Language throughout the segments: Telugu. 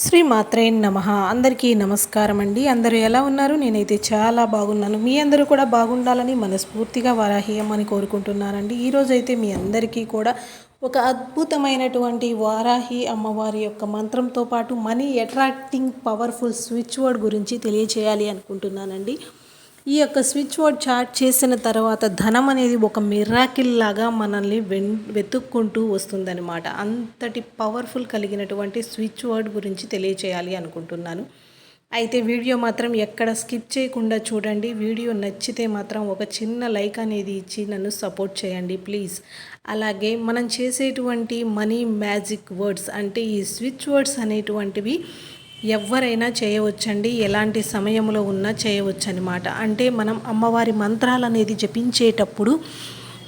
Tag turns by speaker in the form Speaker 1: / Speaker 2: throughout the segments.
Speaker 1: శ్రీ మాత్రే నమ. అందరికీ నమస్కారం అండి. అందరూ ఎలా ఉన్నారు? నేనైతే చాలా బాగున్నాను. మీ అందరూ కూడా బాగుండాలని మనస్ఫూర్తిగా వారాహ్యం కోరుకుంటున్నానండి. ఈరోజు అయితే మీ అందరికీ కూడా ఒక అద్భుతమైనటువంటి వారాహి అమ్మవారి యొక్క మంత్రంతో పాటు money attracting powerful switch word గురించి తెలియచేయాలి అనుకుంటున్నానండి. ఈ యొక్క స్విచ్ బోర్డ్ చార్ట్ చేసిన తర్వాత ధనం అనేది ఒక మిరాకిల్ లాగా మనల్ని వెన్ వెతుక్కుంటూ వస్తుందన్నమాట. అంతటి పవర్ఫుల్ కలిగినటువంటి స్విచ్ వర్డ్ గురించి తెలియచేయాలి అనుకుంటున్నాను. అయితే వీడియో మాత్రం ఎక్కడ స్కిప్ చేయకుండా చూడండి. వీడియో నచ్చితే మాత్రం ఒక చిన్న లైక్ అనేది ఇచ్చి నన్ను సపోర్ట్ చేయండి ప్లీజ్ అలాగే మనం చేసేటువంటి మనీ మ్యాజిక్ వర్డ్స్ అంటే ఈ స్విచ్ వర్డ్స్ అనేటువంటివి ఎవరైనా చేయవచ్చండి ఎలాంటి సమయంలో ఉన్నా చేయవచ్చనమాట అంటే మనం అమ్మవారి మంత్రాలు అనేది జపించేటప్పుడు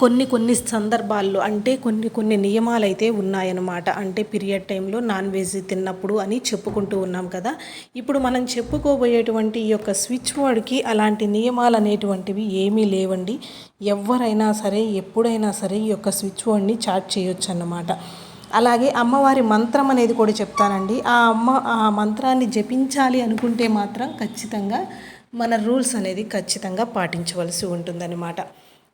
Speaker 1: కొన్ని కొన్ని సందర్భాల్లో అంటే కొన్ని కొన్ని నియమాలు అయితే ఉన్నాయన్నమాట. అంటే పీరియడ్ టైంలో నాన్ వెజ్ తిన్నప్పుడు అని చెప్పుకుంటూ ఉన్నాం కదా. ఇప్పుడు మనం చెప్పుకోబోయేటువంటి ఈ యొక్క స్విచ్ బోర్డ్కి అలాంటి నియమాలు అనేటువంటివి ఏమీ లేవండి. ఎవరైనా సరే ఎప్పుడైనా సరే ఈ యొక్క స్విచ్ బోర్డ్ని చాట్ చేయొచ్చు అన్నమాట అలాగే అమ్మవారి మంత్రం అనేది కూడా చెప్తానండి. ఆ అమ్మ ఆ మంత్రాన్ని జపించాలి అనుకుంటే మాత్రం ఖచ్చితంగా మన రూల్స్ అనేది ఖచ్చితంగా పాటించవలసి ఉంటుందన్నమాట.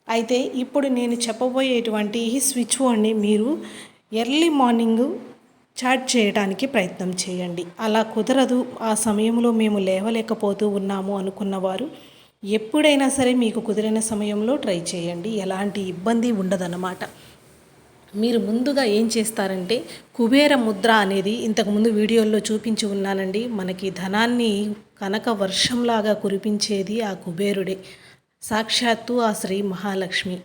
Speaker 1: అయితే ఇప్పుడు నేను చెప్పబోయేటువంటి ఈ స్విచ్ బోర్డ్ని మీరు ఎర్లీ మార్నింగ్ చాట్ చేయడానికి ప్రయత్నం చేయండి. అలా కుదరదు. ఆ సమయంలో మేము లేవలేకపోతూ ఉన్నాము అనుకున్నవారు ఎప్పుడైనా సరే మీకు కుదిరిన సమయంలో ట్రై చేయండి. ఎలాంటి ఇబ్బంది ఉండదన్నమాట. మీరు ముందుగా ఏం చేస్తారంటే కుబేర ముద్ర అనేది ఇంతకుముందు వీడియోల్లో చూపించి ఉన్నానండి. మనకి ధనాన్ని కనక వర్షంలాగా కురిపించేది ఆ కుబేరుడే. సాక్షాత్తు ఆ శ్రీ మహాలక్ష్మి.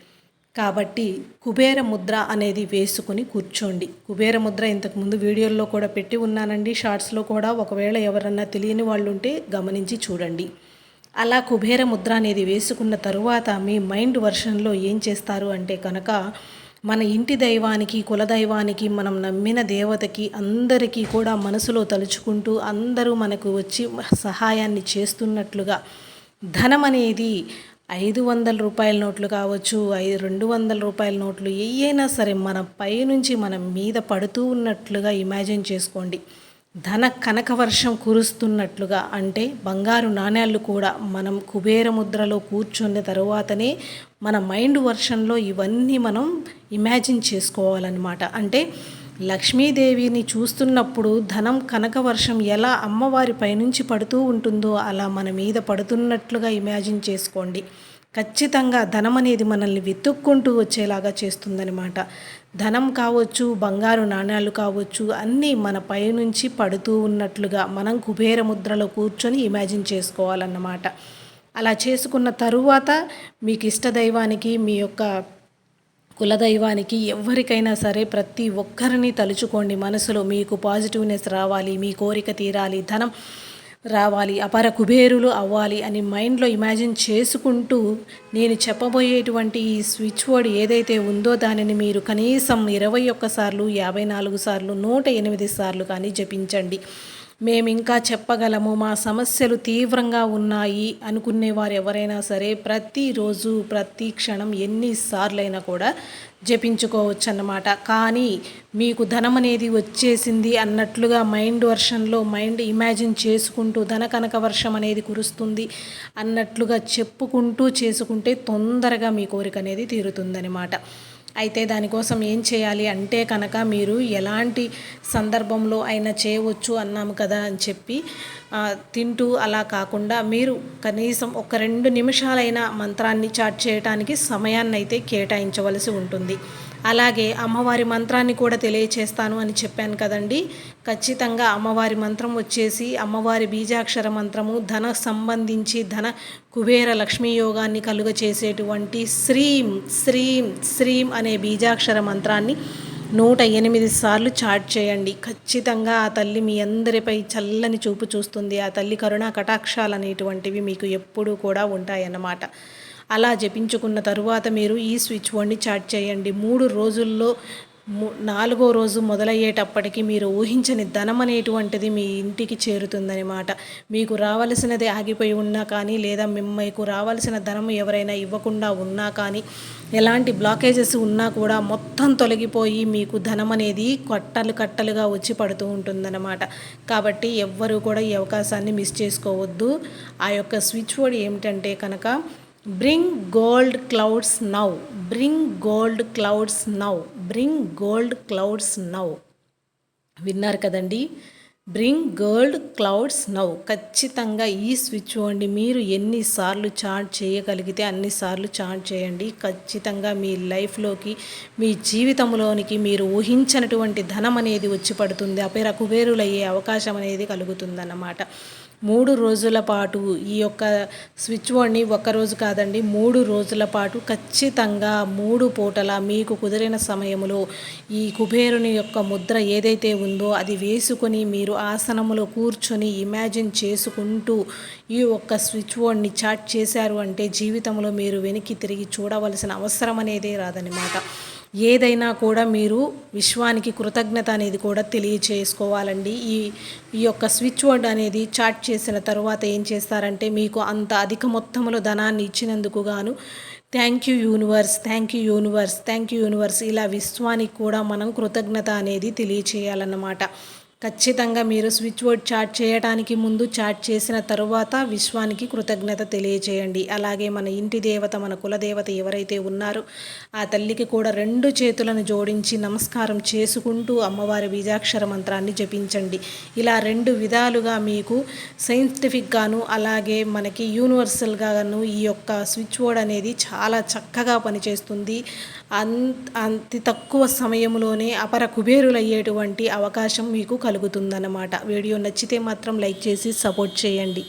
Speaker 1: కాబట్టి కుబేర ముద్ర అనేది వేసుకుని కూర్చోండి. కుబేర ముద్ర ఇంతకుముందు వీడియోల్లో కూడా పెట్టి ఉన్నానండి. షార్ట్స్లో కూడా ఒకవేళ ఎవరన్నా తెలియని వాళ్ళు ఉంటే గమనించి చూడండి. అలా కుబేర ముద్ర అనేది వేసుకున్న తరువాత మీ మైండ్ వర్షన్లో ఏం చేస్తారు అంటే కనుక మన ఇంటి దైవానికి కులదైవానికి మనం నమ్మిన దేవతకి అందరికీ కూడా మనసులో తలుచుకుంటూ అందరూ మనకు వచ్చి సహాయాన్ని చేస్తున్నట్లుగా. ధనం అనేది ఐదు వందల రూపాయల నోట్లు కావచ్చు ఐదు రెండు వందల రూపాయల నోట్లు ఏయైనా సరే మన పైనుంచి మన మీద పడుతూ ఉన్నట్లుగా ఇమాజిన్ చేసుకోండి. ధన కనక వర్షం కురుస్తున్నట్లుగా అంటే బంగారు నాణ్యాలు కూడా మనం కుబేర ముద్రలో కూర్చున్న తరువాతనే మన మైండ్ వర్షన్లో ఇవన్నీ మనం ఇమాజిన్ చేసుకోవాలన్నమాట. అంటే లక్ష్మీదేవిని చూస్తున్నప్పుడు ధనం కనక వర్షం ఎలా అమ్మవారి పైనుంచి పడుతూ ఉంటుందో అలా మన మీద పడుతున్నట్లుగా ఇమాజిన్ చేసుకోండి. ఖచ్చితంగా ధనం అనేది మనల్ని వెతుక్కుంటూ వచ్చేలాగా చేస్తుందనమాట ధనం కావచ్చు బంగారు నాణ్యాలు కావచ్చు అన్నీ మన పైనుంచి పడుతూ ఉన్నట్లుగా మనం కుబేర ముద్రలో కూర్చొని ఇమాజిన్ చేసుకోవాలన్నమాట. అలా చేసుకున్న తరువాత మీకు ఇష్టదైవానికి మీ యొక్క కులదైవానికి ఎవరికైనా సరే ప్రతి ఒక్కరిని తలుచుకోండి. మనసులో మీకు పాజిటివ్నెస్ రావాలి మీ కోరిక తీరాలి ధనం రావాలి అపర కుబేరులు అవ్వాలి అని మైండ్లో ఇమాజిన్ చేసుకుంటూ నేను చెప్పబోయేటువంటి ఈ స్విచ్ బోర్డ్ ఏదైతే ఉందో దానిని మీరు కనీసం ఇరవై ఒక్కసార్లు యాభై నాలుగు సార్లు నూట ఎనిమిది సార్లు కానీ జపించండి. మేము ఇంకా చెప్పగలము మా సమస్యలు తీవ్రంగా ఉన్నాయి అనుకునేవారు ఎవరైనా సరే ప్రతిరోజు ప్రతి క్షణం ఎన్నిసార్లైనా కూడా జపించుకోవచ్చు అన్నమాట కానీ మీకు ధనం అనేది వచ్చేసింది అన్నట్లుగా మైండ్ వర్షన్లో మైండ్ ఇమాజిన్ చేసుకుంటూ ధన కనక వర్షం అనేది కురుస్తుంది అన్నట్లుగా చెప్పుకుంటూ చేసుకుంటే తొందరగా మీ కోరిక అనేది తీరుతుందనమాట అయితే దానికోసం ఏం చేయాలి అంటే కనుక మీరు ఎలాంటి సందర్భంలో అయినా చేయవచ్చు అన్నాము కదా అని చెప్పి తింటూ అలా కాకుండా మీరు కనీసం ఒక రెండు నిమిషాలైనా మంత్రాన్ని చాట్ చేయడానికి సమయాన్ని అయితే కేటాయించవలసి ఉంటుంది. అలాగే అమ్మవారి మంత్రాన్ని కూడా తెలియచేస్తాను అని చెప్పాను కదండి. ఖచ్చితంగా అమ్మవారి మంత్రం వచ్చేసి అమ్మవారి బీజాక్షర మంత్రము ధన సంబంధించి ధన కుబేర లక్ష్మీ యోగాన్ని కలుగ చేసేటువంటి శ్రీం శ్రీం శ్రీం అనే బీజాక్షర మంత్రాన్ని నూట ఎనిమిది సార్లు చాట్ చేయండి. ఖచ్చితంగా ఆ తల్లి మీ అందరిపై చల్లని చూపు చూస్తుంది. ఆ తల్లి కరుణా కటాక్షాలు అనేటువంటివి మీకు ఎప్పుడూ కూడా ఉంటాయన్నమాట. అలా జపించుకున్న తరువాత మీరు ఈ స్విచ్ బోర్డ్ని చాట్ చేయండి. మూడు రోజుల్లో ము- నాలుగో రోజు మొదలయ్యేటప్పటికి మీరు ఊహించని ధనం అనేటువంటిది మీ ఇంటికి చేరుతుందనమాట మీకు రావలసినది ఆగిపోయి ఉన్నా కానీ లేదా మీకు రావాల్సిన ధనం ఎవరైనా ఇవ్వకుండా ఉన్నా కానీ ఎలాంటి బ్లాకేజెస్ ఉన్నా కూడా మొత్తం తొలగిపోయి మీకు ధనం అనేది కట్టలు కట్టలుగా వచ్చి పడుతూ ఉంటుందన్నమాట కాబట్టి ఎవ్వరూ కూడా ఈ అవకాశాన్ని మిస్ చేసుకోవద్దు. ఆ యొక్క స్విచ్ బోర్డ్ ఏమిటంటే కనుక bring gold clouds now bring gold clouds now bring gold clouds now విన్నారు కదండి? బ్రింగ్ గోల్డ్ క్లౌడ్స్ నౌ ఖచ్చితంగా ఈ స్విచ్ అండి. మీరు ఎన్నిసార్లు చాట్ చేయగలిగితే అన్నిసార్లు చాట్ చేయండి. ఖచ్చితంగా మీ లైఫ్లోకి మీ జీవితంలోనికి మీరు ఊహించినటువంటి ధనం అనేది వచ్చి పడుతుంది. అపేర కుబేరులయ్యే అవకాశం అనేది కలుగుతుందన్నమాట. మూడు రోజుల పాటు ఈ యొక్క స్విచ్ బోర్డ్ని ఒక్కరోజు కాదండి మూడు రోజుల పాటు ఖచ్చితంగా మూడు పూటల మీకు కుదిరిన సమయంలో ఈ కుబేరుని యొక్క ముద్ర ఏదైతే ఉందో అది వేసుకొని మీరు ఆసనములో కూర్చొని ఇమాజిన్ చేసుకుంటూ ఈ ఒక్క స్విచ్ బోర్డ్ని చాట్ చేశారు అంటే జీవితంలో మీరు వెనక్కి తిరిగి చూడవలసిన అవసరం అనేదే రాదనమాట ఏదైనా కూడా మీరు విశ్వానికి కృతజ్ఞత అనేది కూడా తెలియచేసుకోవాలండి. ఈ ఈ యొక్క స్విచ్ బోర్డ్ అనేది చాట్ చేసిన తర్వాత ఏం చేస్తారంటే మీకు అంత అధిక మొత్తంలో ధనాన్ని ఇచ్చినందుకు గాను thank you universe thank you universe thank you universe ఇలా విశ్వానికి కూడా మనం కృతజ్ఞత అనేది తెలియచేయాలన్నమాట. ఖచ్చితంగా మీరు స్విచ్ బోర్డ్ చాట్ చేయడానికి ముందు చాట్ చేసిన తరువాత విశ్వానికి కృతజ్ఞత తెలియచేయండి అలాగే మన ఇంటి దేవత మన కులదేవత ఎవరైతే ఉన్నారో ఆ తల్లికి కూడా రెండు చేతులను జోడించి నమస్కారం చేసుకుంటూ అమ్మవారి బీజాక్షర మంత్రాన్ని జపించండి. ఇలా రెండు విధాలుగా మీకు సైంటిఫిక్గాను అలాగే మనకి యూనివర్సల్గాను ఈ యొక్క స్విచ్ బోర్డ్ అనేది చాలా చక్కగా పనిచేస్తుంది. అంత అతి తక్కువ సమయంలోనే అపర కుబేరులయ్యేటువంటి అవకాశం మీకు కలుగుతుందన్నమాట. వీడియో నచ్చితే మాత్రం లైక్ చేసి సపోర్ట్ చేయండి.